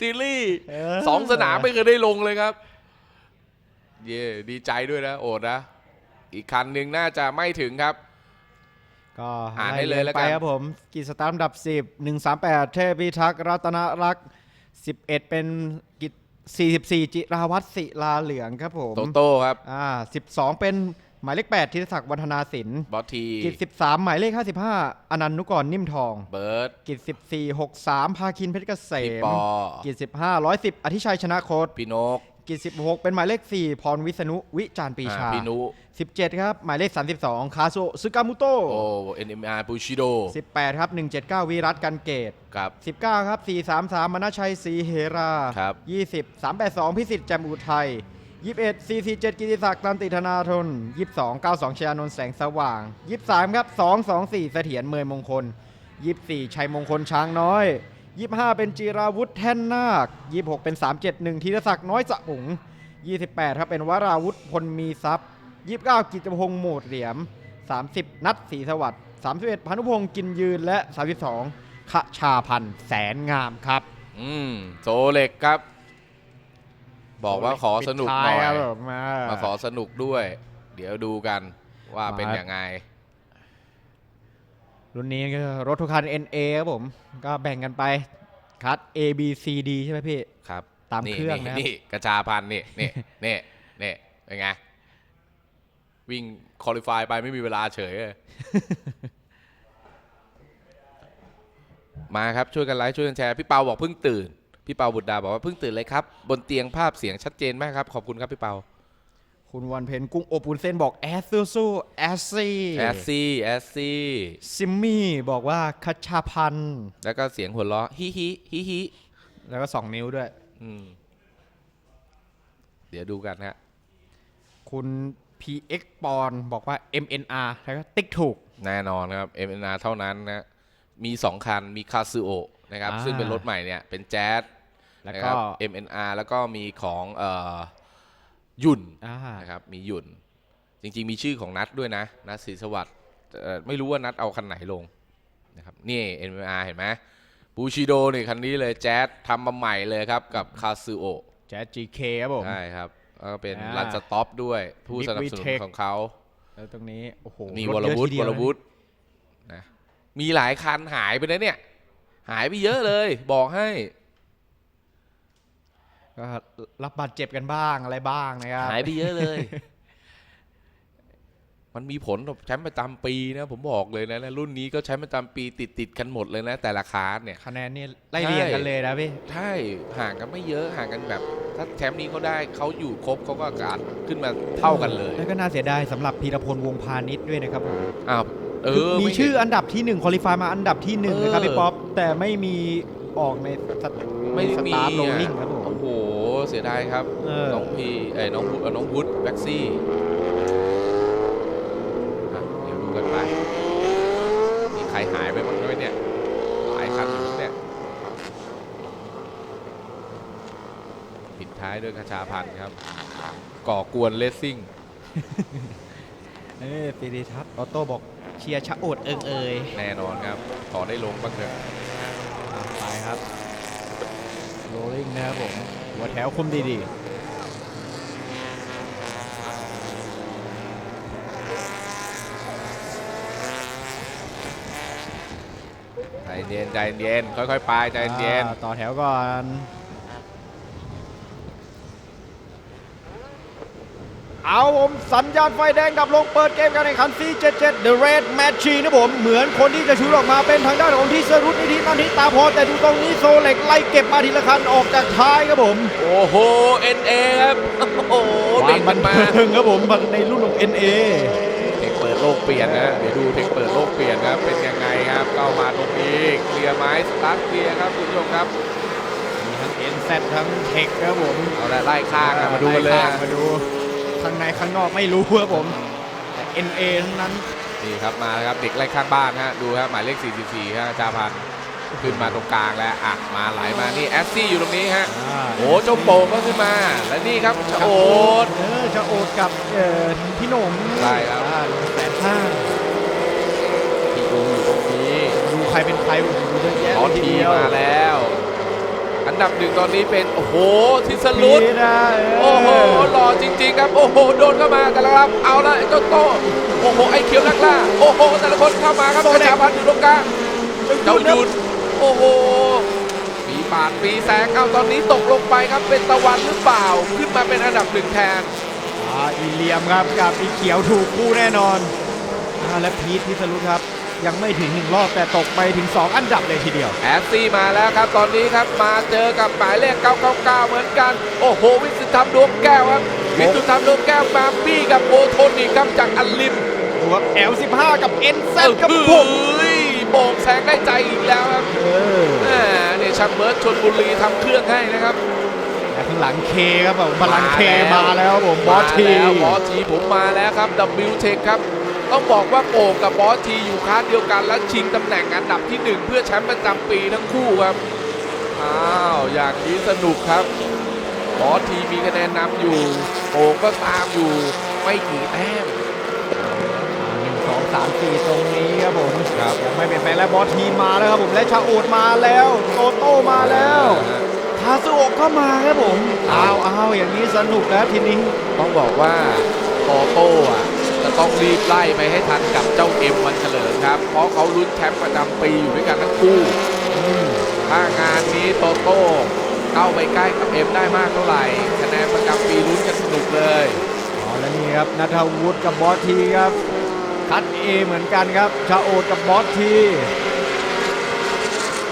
ซีรีส์เสองสนามไม่เคยได้ลงเลยครับ เย่ดีใจด้วยนะโอดนะ อีกคันหนึ่งน่าจะไม่ถึงครับ ก็อ่านให้เลยแล้วกันไปครับผมกิจสตาร์ทอันดับ 10 138 เทพพิทักษ์รัตนรักษ์11 เป็นกิจ44 จิราวัตรศิลาเหลืองครับผม โตโต้ครับอ่า12 เป็น หมายเลข8ธิศักดิ์วัฒนาศิลป์บอสทีกิจ13 หมายเลข 55 อนันต์นุกรนิ่มทอง เบิร์ดกิจ14 63 ภาคินเพชรเกษพี่มปอกิจ15 110 อธิชัยชนะโคตพี่นกกิจ16 เป็นหมายเลข 4 พรวิษณุวิจารณ์ปรีชา อ่าพี่นุ17 ครับ หมายเลข 32 คาโซซึกามุโตโอ้ NMR บูชิโด18 ครับ 179 วิรัตกันเกต ครับ 19 ครับ 433 มณชัยศรีเฮรา ครับ 20 382 พิสิทธิ์แจมอุทัย 21 447กิติศักดิ์ตันติธนาทน22 92ชยานนท์แสงสว่าง23ครับ224เสถียรเมยมงคล24ชัยมงคลช้างน้อย25เป็นจีราวุธแท่นนาค26เป็น371ธีรศักดิ์น้อยสะอุง28ครับเป็นวราวุธพลมีทรัพย์29กิจพงษ์โหมดเหลี่ยม30นัดศรีสวัสดิ์31พานุพงศ์กินยืนและ32ขชาพันธ์แสนงามครับ อืมโซเล็กครับ บอกว่าขอสนุกหน่อยปิดท้าครับผมมามาขอสนุกด้วย เดี๋ยวดูกันว่าเป็นมายังไง รุ่นนี้ก็รถทุกคัน NA ครับผม ก็แบ่งกันไป คัด A B C D ใช่ไหมพี่ ครับ ตามเครื่องนะครับนี่กระชาพันธุ์นี่นี่นี่นี่เป็นไง วิ่งคอลิฟายไปไม่มีเวลาเฉยเลยมาครับช่วยกันไลค์ช่วยกันแชร์ พี่เปาบอกเพิ่งตื่น พี่เปาบุตรดาบอกว่าเพิ่งตื่นเลยครับ บนเตียงภาพเสียงชัดเจนมากครับ ขอบคุณครับพี่เปา คุณวันเพนกุ้งโอปุนเส้นบอกแอสซูซูแอสซี่แอสซี่แอสซี่ซิมมี่บอกว่าคัชชาพันธ์แล้วก็เสียงหัวเราะฮิฮิฮิฮิแล้วก็2นิ้วด้วย อืม เดี๋ยวดูกันฮะ คุณ PX ปอนบอกว่า MNR แล้วก็ติ๊กถูก แน่นอนครับ MNR เท่านั้นนะ มี 2 คัน มีคาซูโอนะครับ อ่า ซึ่งเป็นรถใหม่เนี่ย เป็นแจ๊ส แล้วนะก็ครับ MNR แล้วก็มีของเอ่อหยุ่นอ่านะครับมีหยุ่น จริง ๆ มีชื่อของนัดด้วยนะนัดศรีสวัสดิ์เอ่อไม่รู้ว่านัดเอาคันไหนลงนะครับนี่ MNR เห็นไหมบูชิโดนี่คันนี้เลยแจ๊สทำมาใหม่เลยครับกับคาซูโอแจ๊ส GK ครับผมใช่ครับแล้วก็เป็นอ่ารันสต็อปด้วยผู้ Big สนับสนุน Vitech ของเขาแล้วตรงนี้โอ้โหมีรวถรเยอะวุฒิทีเดียววรวุฒินะมีหลายคันหายไปนะเนี่ย หายไปเยอะเลย บอกให้ ก็รับบาดเจ็บกันบ้างอะไรบ้างนะครับหายไปเยอะเลย มันมีผลกับแชมป์ประจำปีนะ ผมบอกเลยนะนะรุ่นนี้ก็แชมป์ประจำปีติดติดๆกันหมดเลยนะ แต่ละคาร์ดเนี่ยคะแนนนี่ไล่เรียงกันเลยนะพี่ใช่ห่างกันไม่เยอะห่างกันแบบ ถ้าแชมป์นี้เขาได้เขาอยู่ครบเขาก็อาจขึ้นมาเท่ากันเลย แล้วก็น่าเสียดายสำหรับพีรพลวงพาณิชย์ด้วยนะครับผมอ้าวเออมีไเห็นชื่ออันดับที่หนึ่งคอลิฟายมาอันดับที่หนึ่งนะครับเออพี่ป๊อปแต่ไม่มีออกในสตไม่สมีตาร์ทโรลอะลิ่งครับผม โอ้โหเสียดายครับ เออ น้องพีเอ้ยน้องวุฒิเอ่อน้องวุฒิแบ็กซี่อะเดี๋ยวดูกันไป มีใครหายไปบ้างไหมเนี่ย หลายคันอยู่เนี่ยปิดท้ายด้วยคชาพันธ์ครับ ก่อกวนเลสซิ่ง เออปีดีทัศน์ออโต้บอกเชียร์ชะโอดเอิงเอยแน่นอนครับ ขอได้ลงบ้างเถอะ อะไปครับโร ลลิ่งนะครับผม หัวแถวคุมดีๆใจเย็นใจเย็นค่อยๆไปใจเย็นอ่าต่อแถวก่อน เอาผมสัญญาณไฟแดงดับลงเปิดเกมการแข่งขัน C77 The Red Machine นะผม เหมือนคนที่จะชูออกมาเป็นทางด้านของที่สรุตนิธินันทิตาพรแต่ดูตรงนี้โซเล็กไล่เก็บมาทีละคันออกจากท้ายครับผม โอ้โห NA ครับ โอ้โหควาเด็มกบัมันนมาเทิงครับผมในรุ่นของ NA เทคเปิดโลกเปลี่ยนนะ เดี๋ยวดูเทคเปิดโลกเปลี่ยนครับ เป็นยังไงครับ เข้ามาตรงนี้เคลียร์ไม้สตาร์ทเคลียร์ครับคุณผู้ชมครับมีทั้ง NZ ทั้งเทคครับผม เอาละไล่ข้างอะมาดูกันเลยไข้อะงมาดู ข้างในข้างนอกไม่รู้ครับผมแต่ NA ทั้งนั้น นี่ครับมาแล้วครับเด็กไล่ข้างบ้านฮะดูครับหมายเลข 44ฮะจาพันธ์ขึ้นมาตรงกลางแล้วอะมาไหลมานี่แอสซี่อยู่ตรงนี้ฮะโอ้เจ้าโป่งก็ขึ้นมา และนี่ครับชะโอด เออจะโอดกับเอ่อพี่หนมใช่ครับ อ่าแสนห้าพี่อูอยู่ตรงนี้ดูใครเป็นใครโอ้โหเยอะแยะออทีทีเดียวมาแล้วอัน ดับหนึ่งตอนนี้เป็น โอ้โหทิสลุดพีทนะเโอ้โหหล่อจริง ๆ ครับ โอ้โห โดนเข้ามากันแล้วครับ เอาละไอ้เจ้าโตโอ้โห ไอ้เขียวนักล่า โอ้โห แต่ละคนเข้ามาครับกระชาพันธ์อยู่ตรงกลางเจ้ายุนโอ้โหปีปาดปีแสงเอาตอนนี้ตกลงไปครับเป็นตะวันหรือเปล่า ขึ้นมาเป็นอันดับหนึ่งแทนอ่าอีเหลียมครับกับอีเขียวถูกคู่แน่นอนอ่าและพีทพิสรุตครับ ยังไม่ถึงหนึ่งรอบแต่ตกไปถึง 2 อันดับเลยทีเดียวแอสซี่มาแล้วครับตอนนี้ครับมาเจอกับหมายเลข 999 เหมือนกัน โอ้โห วิสุทธรรมดวงแก้วครับ วิสุทธรรมดวงแก้วมาบี้กับโอโทนิกครับจากอัลลิมดูครับ L15 กับ NZ ครับผมเฮ้ยโป่งแสงได้ใจอีกแล้วครับเออแหมเนี่ยชัมเบิร์ตชนบุรีทำเครื่องให้นะครับและข้างหลังเคครับผมพลังเคมาแล้วครับผมบอสทีมาแล้วบอสทีผมมาแล้วครับ W Tech ครับ ต้องบอกว่าโป่งกับบอสทีอยู่คลาสเดียวกันและชิงตำแหน่งอันดับที่หนึ่งเพื่อแชมป์ประจำปีทั้งคู่ครับ อ้าวอย่างนี้สนุกครับ บอสทีมีคะแนนนำอยู่โป่งก็ตามอยู่ไม่กี่แต้มหนึ่งสองสามสี่ตรงนี้ครับผมครับยังไม่เปลี่ยนแปลงและบอสทีมาแล้วครับผมและชาโอดมาแล้วโตโต้มาแล้วคาซูโอะก็มาครับผมอ้าวอ้าวอย่างนี้สนุกแล้วทีนี้ต้องบอกว่าโตโต้อะ จะต้องรีบไล่ไปให้ทันกับเจ้าเอ็มวันเฉลิมครับ เพราะเขาลุ้นแชมป์ประจำปีอยู่ด้วยกันทั้งคู่ถ้างานนี้โตโต้เข้าไปใกล้กับเอ็มได้มากเท่าไหร่คะแนนประจำปีลุ้นกันสนุกเลยอ๋อแล้วนี่ครับนัทวุฒิกับบอสทีครับคัดเอเหมือนกันครับชาโอดกับบอสที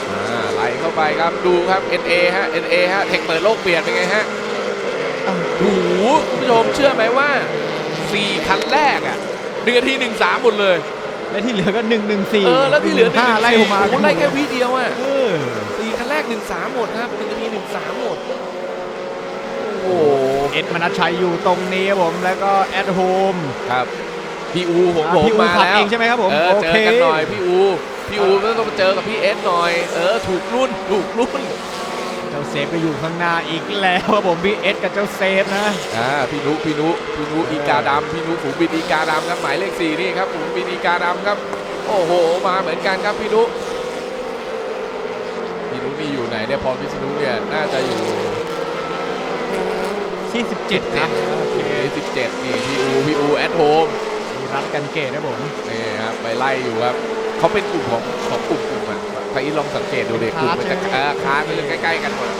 อ่าไหลเข้าไปครับดูครับ NA ฮะ NA ฮะเทคเปิดโลกเปลี่ยนเป็นไงฮะอ้าวโอ้โหคุณผู้ชมเชื่อไหมว่า 4 คันแรกอะหนึ่งนาทีหนึ่งสามหมดเลย และที่เหลือก็หนึ่งหนึ่งสี่เออแล้วที่เหลือหนึ่ห้างไล่สี่ออกมาโอ้โหไล่แค่วิเดียวอะเออสี่คันแรกหนึ่งสามหมดครับหนึ่งนาทีหนึ่งสามหมด โอ้โหเอ็ดมนัชชัยอยู่ตรงนี้ครับผมแล้วก็แอดโฮมครับพี่อูของอ่าผมพี่อูมาขับแล้วเองใช่ไหมครับผมเออโอเจเคอกันหน่อยพี่อูพี่อูต้องมาเจอกับพี่เอสหน่อย เออถูกรุ่นถูกรุ่น เจ้าเซฟก็อยู่ข้างหน้าอีกแล้วครับผมพี่เอ็ดกับเจ้าเซฟนะอ่าพี่นุพี่นุพี่นุอีกาดำพี่นุฝูงบินอีกาดำครับหมายเลขสี่นี่ครับฝูงบินอีกาดำครับ โอ้โห มาเหมือนกันครับพี่นุพี่นุนี่อยู่ไหนเนี่ยพอพิษณุเนี่ยน่าจะอยู่ที่17ครับโอเคสิบเจ็ดนี่พี่อูพี่อูแอดโฮมมีรัดกันเกตนะผมนี่ครับไปไล่อยู่ครับ เขาเป็นกลุ่มของของกลุ่มกลุ่มอะถ้าอีลองสังเกตดูเด็กกลุ่มมันจะเออค้ามันจะใกล้ๆกันหมด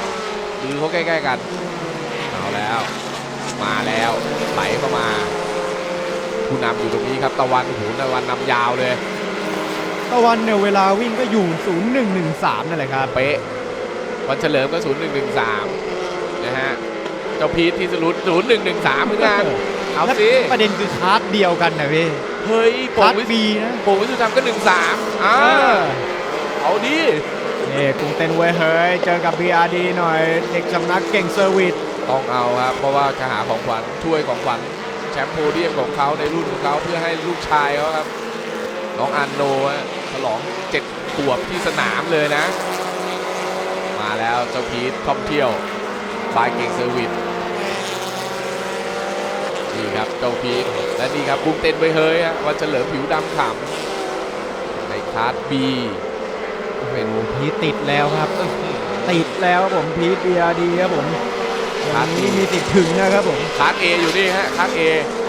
คือเขาใกล้ๆกันเอาแล้ว มาแล้วไหลเข้ามา ผู้นำอยู่ตรงนี้ครับตะวันโอ้โหตะวันนำยาวเลยตะวันเนี่ยเวลาวิ่งก็อยู่ 0113 นั่นแหละครับ เป๊ะวันเฉลิมก็ศูนย์หนึ่งหนึ่งสามนะฮะ เจ้าพีทที่สรุปศูนย์หนึ่งหนึ่งสามเหมือนกัน เอาสิ ประเด็นคือคาร์ดเดียวกันนะพี่ เฮ้ยโป่คางร์ดวิบีนะโป่งวิสุทธิธรรมก็หนึ่งสามอ่าเออเอาดินี่กรุงเต้นไว้ยเฮ้ย เจอกับ BRD หน่อย เด็กสำนักเก่งเซอร์วิสต้องเอาครับ เพราะว่าจะหาของขวัญช่วยของขวัญแชมป์โพเดียมของเขาในรุ่นของเขาเพื่อให้ลูกชายเขาครับ น้องอันโนฮะฉลองเจ็ดขวบที่สนามเลยนะ มาแล้วเจ้าพีทท่องเที่ยวบายเก่งเซอร์วิส นี่ครับเจ้าพีทและนี่ครับบุ้มเต้นไว้เฮ้ยฮะวันเฉลิมผิวดำขำในคลาสบีเป็นพีทติดแล้วครับติดแล้วครับผมพีท BRD ครับผมวันนี้มีติดถึงนะครับผมคลาสเออยู่นี่ฮะคลาสเอ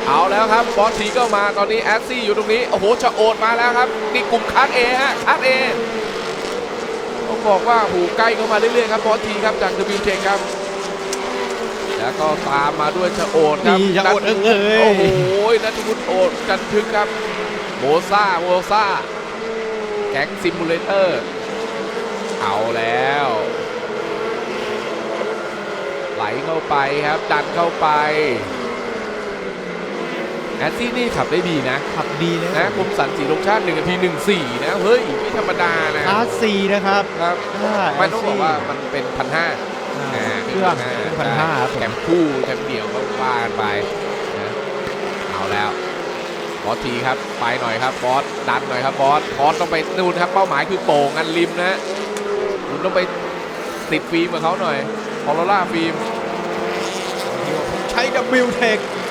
เอาแล้วครับบอสทีก็มาตอนนี้แอสซี่อยู่ตรงนี้โอ้โหจะโอดมาแล้วครับนี่กลุ่มคลาสเอฮะคลาสเอต้องบอกว่าหูใกล้เข้ามาเรื่อยๆครับบอสทีครับจาก w เทครับ แล้วก็ตามมาด้วยชะโอดครับนี่ชะโอดเอิงเอ่ยโอ้โหนัทวุฒิโอดจันทึกครับโมซ่าโมซ่าแก๊งซิมูเลเตอร์ เอาแล้ว ไหลเข้าไปครับ ดันเข้าไปแอสซี่นี่ขับได้ดีนะ ขับดีเลยนะคมสันสีลงชาติ1นาที14นะเฮ้ย ไม่ธรรมดานะคลาสซีนะครับ ครับอ่าไม่ต้องบอกว่ามันเป็นพันห้าอ่า เครื่องพันห้าแถมคู่แถมเดี่ยวก็ว่ากันไปนะเอาแล้วบอสทีครับไปหน่อยครับบอสดันหน่อยครับบอสบอสต้องไปนู่นครับเป้าหมายคือโป่งอันริมนะคุณต้องไปติดฟิล์มกับเขาหน่อยพอลล่าฟิล์มใช้ W Tech มาแล้ว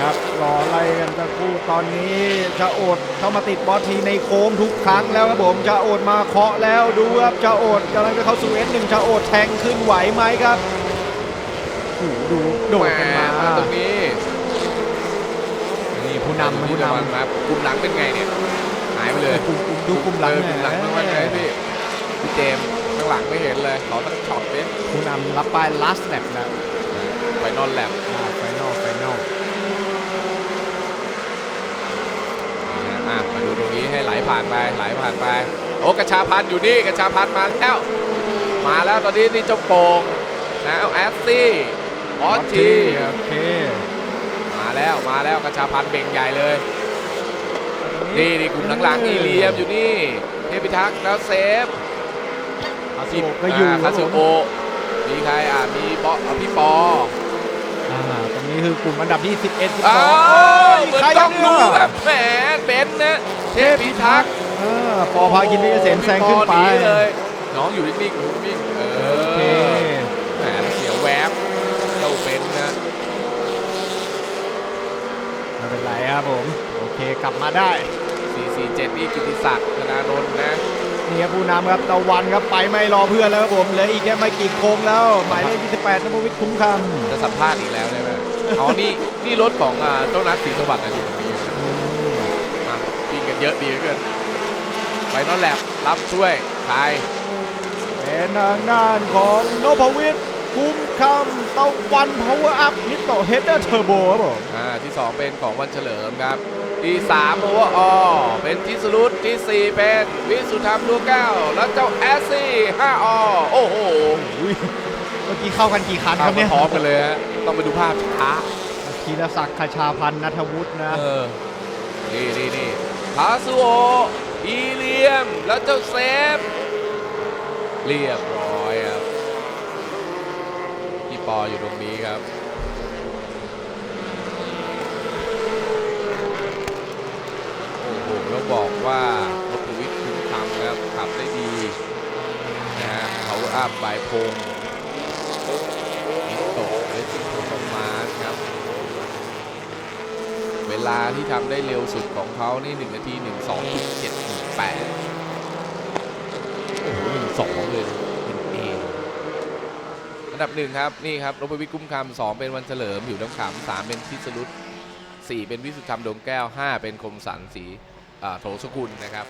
ครับรอไล่กันสักครู่ตอนนี้จะโอดเข้ามาติดบอสทีในโค้งทุกครั้งแล้วครับผมจะโอดมาเคาะแล้วดูครับจะโอดกำลังจะเข้าสู่เอสหนึ่งจะโอดแทงขึ้นไหวไหมครับโอ้โหดูโดดกันมาแตรงนี้นี่ผู้นำผู้ผู้นำนำครับกลุ่มหลังเป็นไงเนี่ยหายไปเลยกลุ่มกลุ่มดูกลุ่มหลังเออเนี่กลุ่ยมหลังเป็นว่าไงพี่พี่เจมส์ข้างหลังไม่เห็นเลยขอตั้งช็อตดิผู้นำรับป้าย last lap แล้วไปนอนแลบ ไฟนอลไฟนอล อะมาดูตรงนี้ให้ไหล ผ่านไปไหลผ่านไป โอ้กระชาพันธุ์อยู่นี่กระชาพันธุ์มาแล้ว มาแล้วตอนนี้นี่เจ้าโป่งนะเอาแอสซี่ออสทีโอเคมาแล้วมาแล้วกระชาพันธุ์เบ่งใหญ่เลย นี่นี่กลุ่มหลังๆอีเลียมอยู่นี่เทพิทักษ์แล้วเซฟอาสุก็อยู่าครัคาบสุผมโอะมีใครอะมีบออะพี่ปออ่าตรงนี้คือกลุ่มอันดับที่ 11 12อ้าโอ้วยเหมือนใครต้องเนี่ยรู้แบบแหมเบนซ์นะ เทพิทักษ์เออปอพากินพิเศษแซงขึ้นไปปอหเลยน้องอยู่นิ่งๆอยู่นิ่งๆเอโอเคอแหมเสียวแวบเจ้าเบนซ์นะ ไม่เป็นไรครับผม โอเคกลับมาได้ 447 นี่กิติศักดิ์ธนานนท์นะ นี่ครับผู้นำครับตะวันครับไปไม่รอเพื่อนแล้วครับผมเหลืออีกแค่ไม่กี่โค้งแล้ว หมายเลข28นภวิทย์คุ้มคจะสัมภาษณ์อีกแล้วใช่ไหม อ๋อ นี่ นี่รถของอ่าเจ้านัทศรีสวัสดิ์นะอยู่ตรงนี้ำ มาวิ่งกัน เยอะดีเหลือเกินไปนอนแลบรับช่วยใครเป็นทางด้านของนพวิทย์คุ้มคำตะวันพาวเวอร์อัพนิโตเฮดเดอร์เทอร์โบครับผมอ่าที่สองเป็นของวันเฉลิมครับ ที่สามโอเวอร์ออเป็นทิสรุตที่สี่เป็นวิสุทธรรมดวงแก้วแล้วเจ้าแอสซี่ห้าอโอ้โหอุ้ยเมื่อกี้เข้ากันกี่คันคเข้ารับมาเนี่ยพร้อมกันเลยฮะต้องไปดูภาพช้าธีรศักดิ์คชาพันธ์นัทวุฒินะเออนี่นี่นี่คาซูโออีเลียม แล้วเจ้าเซฟ เรียบร้อยครับพี่ปออยู่ตรงนี้ครับโอ้โหแล้วบอกว่ารถวิทย์คุ้มคำครับขับได้ดีนะฮะเขาอัพบายพงมิโตะเลสซิ่งโทมาสครับ เวลาที่ทำได้เร็วสุด ของเขานี่1นาที 1 2 7 8โอ้โห1 2เลยเป็นเองอันดับหนึ่งครับ นี่ครับรบวิทย์กุ้มคำสองเป็นวันเฉลิมอยู่น้ำขำสามเป็นทิสรุตสี่เป็นวิสุทธรรมดวงแก้วห้าเป็นคมสันสีโถสกุลนะครับ